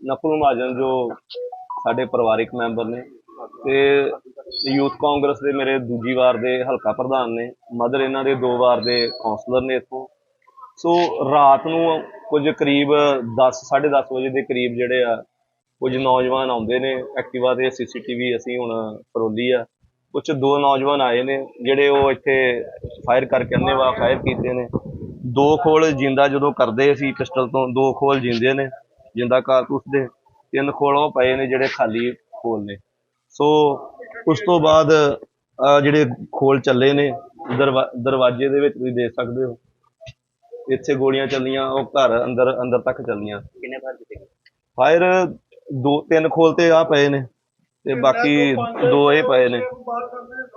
ਨਕੁਲ ਮਹਾਜਨ ਜੋ ਸਾਡੇ ਪਰਿਵਾਰਿਕ ਮੈਂਬਰ ਨੇ ਤੇ ਯੂਥ ਕਾਂਗਰਸ ਦੇ ਮੇਰੇ ਦੂਜੀ ਵਾਰ ਦੇ ਹਲਕਾ ਪ੍ਰਧਾਨ ਨੇ, ਮਦਰ ਇਹਨਾਂ ਦੇ ਦੋ ਵਾਰ ਦੇ ਕਾਉਂਸਲਰ ਨੇ ਇੱਥੋਂ। ਸੋ ਰਾਤ ਨੂੰ ਕੁਝ ਕਰੀਬ 10 10:30 ਵਜੇ ਦੇ ਕਰੀਬ ਜਿਹੜੇ ਆ, ਕੁਝ ਨੌਜਵਾਨ ਆਉਂਦੇ ਨੇ ਐਕਟਿਵਾ ਤੇ ਸੀਸੀਟੀਵੀ ਅਸੀਂ ਹੁਣ ਫਰੋਲੀ ਆ। ਕੁਝ ਦੋ ਨੌਜਵਾਨ ਆਏ ਨੇ ਜਿਹੜੇ ਉਹ ਇੱਥੇ ਫਾਇਰ ਕਰਕੇ ਅੰਨੇਵਾਹ ਫਾਇਰ ਕੀਤੇ ਨੇ। ਦੋ ਖੋਲ ਜਿੰਦਾ ਜਦੋਂ ਕਰਦੇ ਸੀ ਪਿਸਟਲ ਤੋਂ, ਦੋ ਖੋਲ ਜਿੰਦੇ ਨੇ। ਜਿੰਦਾ ਕਾਰਤੂਸ ਦੇ ਤਿੰਨ ਖੋਲ ਉਹ ਪਏ ਨੇ ਜਿਹੜੇ ਖਾਲੀ ਖੋਲ ਨੇ। ਸੋ ਉਸ ਤੋਂ ਬਾਅਦ ਜਿਹੜੇ ਖੋਲ ਚੱਲੇ ਨੇ ਦਰਵਾ- ਦਰਵਾਜ਼ੇ ਦੇ ਵਿੱਚ ਤੁਸੀਂ ਦੇਖ ਸਕਦੇ ਹੋ। ਇੱਥੇ ਗੋਲੀਆਂ ਚੱਲੀਆਂ ਉਹ ਘਰ ਅੰਦਰ ਅੰਦਰ ਤੱਕ ਚੱਲੀਆਂ। ਕਿੰਨੇ ਫਾਇਰ ਕੀਤੇ? ਫਾਇਰ ਦੋ ਤਿੰਨ ਖੋਲ ਤੇ ਆ ਪਏ ਨੇ ਤੇ ਬਾਕੀ ਦੋ ਇਹ ਪਏ ਨੇ।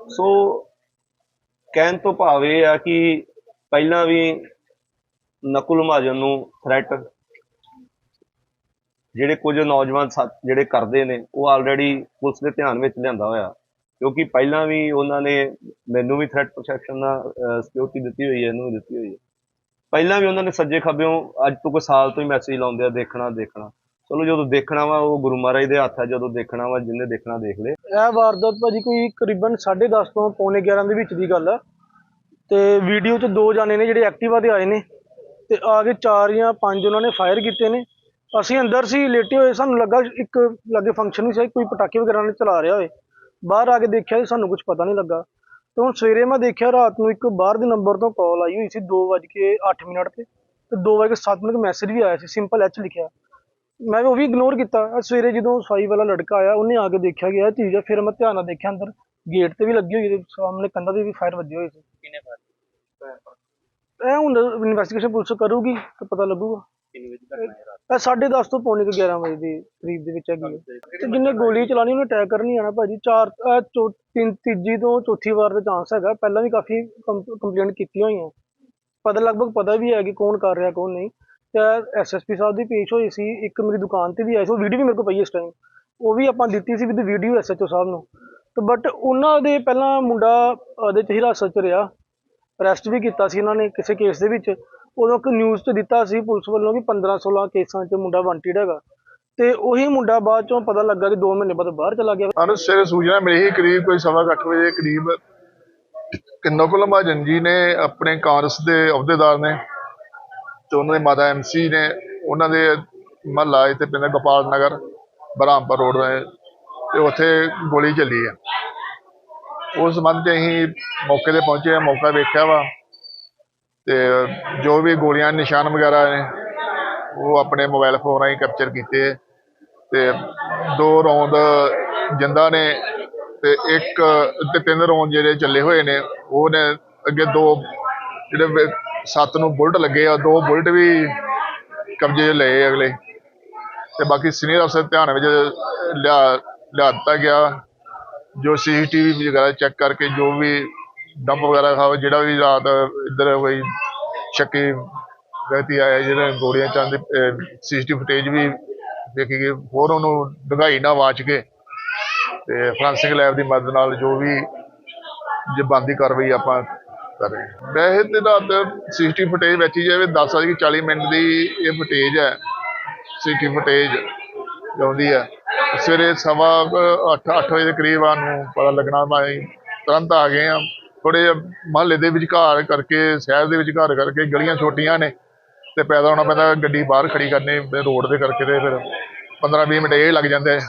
ਸੋ ਕਹਿਣ ਤੋਂ ਭਾਵ ਇਹ ਆ ਕਿ ਪਹਿਲਾਂ ਵੀ ਨਕੁਲ ਮਹਾਜਨ ਨੂੰ ਥ੍ਰੈਟ ਜਿਹੜੇ ਕੁਝ ਨੌਜਵਾਨ ਜਿਹੜੇ ਕਰਦੇ ਨੇ, ਉਹ ਆਲਰੇਡੀ ਪੁਲਿਸ ਦੇ ਧਿਆਨ ਵਿੱਚ ਲਿਆਂਦਾ ਹੋਇਆ। ਕਿਉਂਕਿ ਪਹਿਲਾਂ ਵੀ ਉਹਨਾਂ ਨੇ ਮੈਨੂੰ ਵੀ ਥ੍ਰੈਟ ਪ੍ਰੋਟੈਕਸ਼ਨ ਦਾ ਸਿਕਿਉਰਿਟੀ ਦਿੱਤੀ ਹੋਈ ਹੈ, ਇਹਨੂੰ ਦਿੱਤੀ ਹੋਈ ਹੈ। ਪਹਿਲਾਂ ਵੀ ਉਹਨਾਂ ਨੇ ਸੱਜੇ ਖੱਬਿਓਂ ਅੱਜ ਤੋਂ ਕੋਈ ਸਾਲ ਤੋਂ ਹੀ ਮੈਸੇਜ ਲਾਉਂਦੇ ਆ, ਦੇਖਣਾ ਦੇਖਣਾ। ਚਲੋ ਜਦੋਂ ਦੇਖਣਾ ਵਾ, ਉਹ ਗੁਰੂ ਮਹਾਰਾਜ ਦੇ ਹੱਥ ਆ, ਜਦੋਂ ਦੇਖਣਾ ਵਾ, ਜਿੰਨੇ ਦੇਖਣਾ, ਦੇਖ ਲੇ। ਇਹ ਵਾਰਦਾਤ ਭਾਜੀ ਕੋਈ ਕਰੀਬਨ 10:30 ਤੋਂ ਪੌਣੇ 11 ਦੇ ਵਿੱਚ ਦੀ ਗੱਲ ਆ। ਤੇ ਵੀਡੀਓ 'ਚ ਦੋ ਜਾਣੇ ਨੇ ਜਿਹੜੇ ਐਕਟਿਵਾ ਤੇ ਆਏ ਨੇ, ਤੇ ਆ ਕੇ ਚਾਰ ਜਾਂ ਪੰਜ ਉਹਨਾਂ ਨੇ ਫਾਇਰ ਕੀਤੇ ਨੇ। ਅਸੀਂ ਅੰਦਰ ਸੀ ਲੇਟੇ ਹੋਏ ਸਾਨੂੰ ਲੱਗਾ ਇੱਕ ਲੱਗੇ ਫੰਕਸ਼ਨ ਸੀ ਕੋਈ ਪਟਾਕੇ ਵਗੈਰਾ ਨੇ ਚਲਾ ਰਿਹਾ ਹੋਏ। ਬਾਹਰ ਆ ਕੇ ਦੇਖਿਆ ਸਾਨੂੰ ਕੁਝ ਪਤਾ ਨਹੀਂ ਲੱਗਾ। ਤੇ ਹੁਣ ਸਵੇਰੇ ਮੈਂ ਦੇਖਿਆ ਰਾਤ ਨੂੰ ਇੱਕ ਬਾਹਰ ਦੇ ਨੰਬਰ ਤੋਂ ਕਾਲ ਆਈ ਹੋਈ ਸੀ 2:08 ਮਿੰਟ ਤੇ। ਤੇ 2:07 ਮਿੰਟ ਮੈਸੇਜ ਵੀ ਆਇਆ ਸੀ ਸਿੰਪਲ ਐਚ ਲਿਖਿਆ। ਮੈਂ ਉਹ ਵੀ ਇਗਨੋਰ ਕੀਤਾ। ਸਵੇਰੇ ਜਦੋਂ ਸਫ਼ਾਈ ਵਾਲਾ ਲੜਕਾ ਆਇਆ ਉਹਨੇ ਆ ਕੇ ਦੇਖਿਆ ਇਹ ਚੀਜ਼ ਆ ਫਿਰ ਮੈਂ ਧਿਆਨ ਨਾਲ ਦੇਖਿਆ ਅੰਦਰ ਗੇਟ ਤੇ ਵੀ ਲੱਗੀ ਹੋਈ ਤੇ ਸਾਹਮਣੇ ਕੰਧਾਂ ਤੇ ਵੀ ਫਾਇਰ ਵੱਜੇ ਹੋਏ ਸੀ। ਕਿੰਨੇ ਫਾਇਰ ਇਹ ਹੁਣ ਇਨਵੈਸਟੀਗੇਸ਼ਨ ਪੁਲਿਸ ਕਰੂਗੀ ਤਾਂ ਪਤਾ ਲੱਗੂਗਾ। ਕਿੰਨੇ ਵਜੇ ਰਾਤ? ਇਹ 10:30 ਤੋਂ ਪੌਣੇ ਕੁ 11 ਵਜੇ ਦੀ ਕਰੀਬ ਦੇ ਵਿੱਚ ਹੈਗੀ ਹੈ। ਤੇ ਜਿੰਨੇ ਗੋਲੀ ਚਲਾਣੀ ਉਹਨੇ ਅਟੈਕ ਕਰਨੀ ਆਣਾ ਭਾਜੀ ਚਾਰ ਚੌ- ਤਿੰਨ ਤੀਜੀ ਤੋਂ ਚੌਥੀ ਵਾਰ ਦਾ ਚਾਂਸ ਹੈਗਾ। ਪਹਿਲਾਂ ਵੀ ਕਾਫੀ ਕੰਪਲੇਂਟ ਕੀਤੀਆਂ ਹੋਈਆਂ। ਪਤਾ ਲਗਭਗ ਪਤਾ ਵੀ ਹੈ ਕਿ ਕੌਣ ਕਰ ਰਿਹਾ ਕੌਣ ਨਹੀਂ। ਤੇ ਐਸਐਸਪੀ ਸਾਹਿਬ ਦੀ ਪੇਸ਼ ਹੋਈ ਸੀ ਇੱਕ ਮੇਰੀ ਦੁਕਾਨ ਤੇ ਵੀ ਆਈ ਸੀ। ਉਹ ਵੀਡੀਓ ਵੀ ਮੇਰੇ ਕੋਲ ਪਈ ਹੈ ਇਸ ਟਾਈਮ ਉਹ ਵੀ ਆਪਾਂ ਦਿੱਤੀ ਸੀ ਵਿਦ ਵੀਡੀਓ ਐਸਐਚਓ ਸਾਹਿਬ ਨੂੰ। ਤੇ ਬਟ ਉਹਨਾਂ ਦੇ ਪਹਿਲਾਂ ਮੁੰਡਾ ਉਹਦੇ ਚ ਹਿਰਾਸਤ ਚ ਰਿਹਾ। ਅਰੈਸਟ ਵੀ ਕੀਤਾ ਸੀ ਇਹਨਾਂ ਨੇ ਕਿਸੇ ਕੇਸ ਦੇ ਵਿੱਚ। ਉਦੋਂ ਇੱਕ ਨਿਊਜ਼ 'ਚ ਦਿੱਤਾ ਸੀ ਪੁਲਿਸ ਵੱਲੋਂ ਕਿ 15 16 ਕੇਸਾਂ 'ਚ ਮੁੰਡਾ ਵਾਂਟਿਡ ਹੈਗਾ। ਤੇ ਉਹੀ ਮੁੰਡਾ ਬਾਅਦ ਚੋਂ ਪਤਾ ਲੱਗਾ ਕਿ 2 ਮਹੀਨੇ ਬਾਅਦ ਬਾਹਰ ਚਲਾ ਗਿਆ। ਸਾਨੂੰ ਸਵੇਰੇ ਸੂਚਨਾ ਮਿਲੀ ਸੀ ਕਰੀਬ ਕੋਈ ਸਵਾ ਕੁ ਅੱਠ ਵਜੇ ਕਰੀਬ ਕਿ ਮਹਾਜਨ ਜੀ ਨੇ ਆਪਣੇ ਕਾਂਗਰਸ ਦੇ ਅਹੁਦੇਦਾਰ ਨੇ ਤੇ ਉਹਨਾਂ ਦੇ ਮਾਤਾ ਐਮਸੀ ਨੇ, ਉਹਨਾਂ ਦੇ ਮਹੱਲਾ ਇੱਥੇ ਪਿੰਡ ਗੋਪਾਲ ਨਗਰ, ਬਰਾਮਪੁਰ ਰੋਡ ਤੇ ਤੇ ਉੱਥੇ ਗੋਲੀ ਚੱਲੀ ਆ। ਉਸ ਸੰਬੰਧ 'ਚ ਅਸੀਂ ਮੌਕੇ ਤੇ ਪਹੁੰਚੇ ਆ, ਮੌਕਾ ਵੇਖਿਆ ਵਾ। ਤੇ ਜੋ ਵੀ ਗੋਲੀਆਂ, ਨਿਸ਼ਾਨ ਵਗੈਰਾ ਨੇ, ਉਹ ਆਪਣੇ ਮੋਬਾਈਲ ਫੋਨ ਰਾਹੀਂ ਕੈਪਚਰ ਕੀਤੇ ਤੇ ਦੋ ਰੌਂਦ ਜਿੰਦਾ ਨੇ ਤੇ ਇੱਕ ਤੇ ਤਿੰਨ ਰੌਂਦ ਜਿਹੜੇ ਚੱਲੇ ਹੋਏ ਨੇ, ਉਹ ਨੇ ਅੱਗੇ ਦੋ ਜਿਹੜੇ ਸੱਤ ਨੂੰ ਬੁਲਟ ਲੱਗੇ ਆ, ਦੋ ਬੁਲਟ ਵੀ ਕਬਜ਼ੇ 'ਚ ਲਏ ਅਗਲੇ। ਤੇ ਬਾਕੀ ਸੀਨੀਅਰ ਅਫਸਰ ਧਿਆਨ ਵਿੱਚ ਲਿਆ ਲਿਆ ਦਿੱਤਾ ਗਿਆ। ਜੋ ਸੀਸੀਟੀਵੀ ਵਗੈਰਾ ਚੈੱਕ ਕਰਕੇ ਜੋ ਵੀ ਡੰਪ ਵਗੈਰਾ ਖਾਓ, ਜਿਹੜਾ ਵੀ ਰਾਤ ਇੱਧਰ ਕੋਈ ਸ਼ੱਕੀ ਵਿਅਕਤੀ ਆਇਆ ਜਿਹੜਾ ਗੋਲੀਆਂ ਚਾਂਦੇ ਸੀਸੀਟੀਵੀ ਫੁਟੇਜ ਵੀ ਦੇਖੀ ਗਈ, ਹੋਰ ਉਹਨੂੰ ਡੂੰਘਾਈ ਨਾ ਵਾਚ ਕੇ ਤੇ ਫਰਾਂਸਿਕ ਲੈਬ ਦੀ ਮਦਦ ਨਾਲ ਜੋ ਵੀ ਜੇ ਬਣਦੀ ਕਾਰਵਾਈ ਆਪਾਂ ਕਰ ਰਹੇ ਹਾਂ। ਵੈਸੇ ਤੇ ਰਾਤ ਸੀਸੀਟੀਵੀ ਫੁਟੇਜ ਵੇਚੀ ਜਾਵੇ 10 ਵਜੇ 40 ਮਿੰਟ ਦੀ ਇਹ ਫੁਟੇਜ ਹੈ। ਸੀਸੀਟੀਵੀ ਫੁਟੇਜ ਆਉਂਦੀ ਹੈ। ਸਵੇਰੇ ਸਵਾ 8 8 ਵਜੇ ਦੇ ਕਰੀਬ ਨੂੰ ਪਤਾ ਲੱਗਣਾ ਮੈਂ ਤੁਰੰਤ ਆ ਗਏ ਆ ਥੋੜੇ ਮਹੱਲੇ ਦੇ ਵਿਚਕਾਰ ਕਰਕੇ, ਸ਼ਹਿਰ ਦੇ ਵਿਚਕਾਰ ਕਰਕੇ ਗਲੀਆਂ ਛੋਟੀਆਂ ਨੇ ਤੇ ਪੈਦਾ ਹੋਣਾ ਪੈਂਦਾ ਗੱਡੀ ਬਾਹਰ ਖੜੀ ਕਰਨੀ ਰੋਡ ਦੇ ਕਰਕੇ ਤੇ ਫਿਰ 15 20 ਮਿੰਟ ਇਹ ਲੱਗ ਜਾਂਦੇ।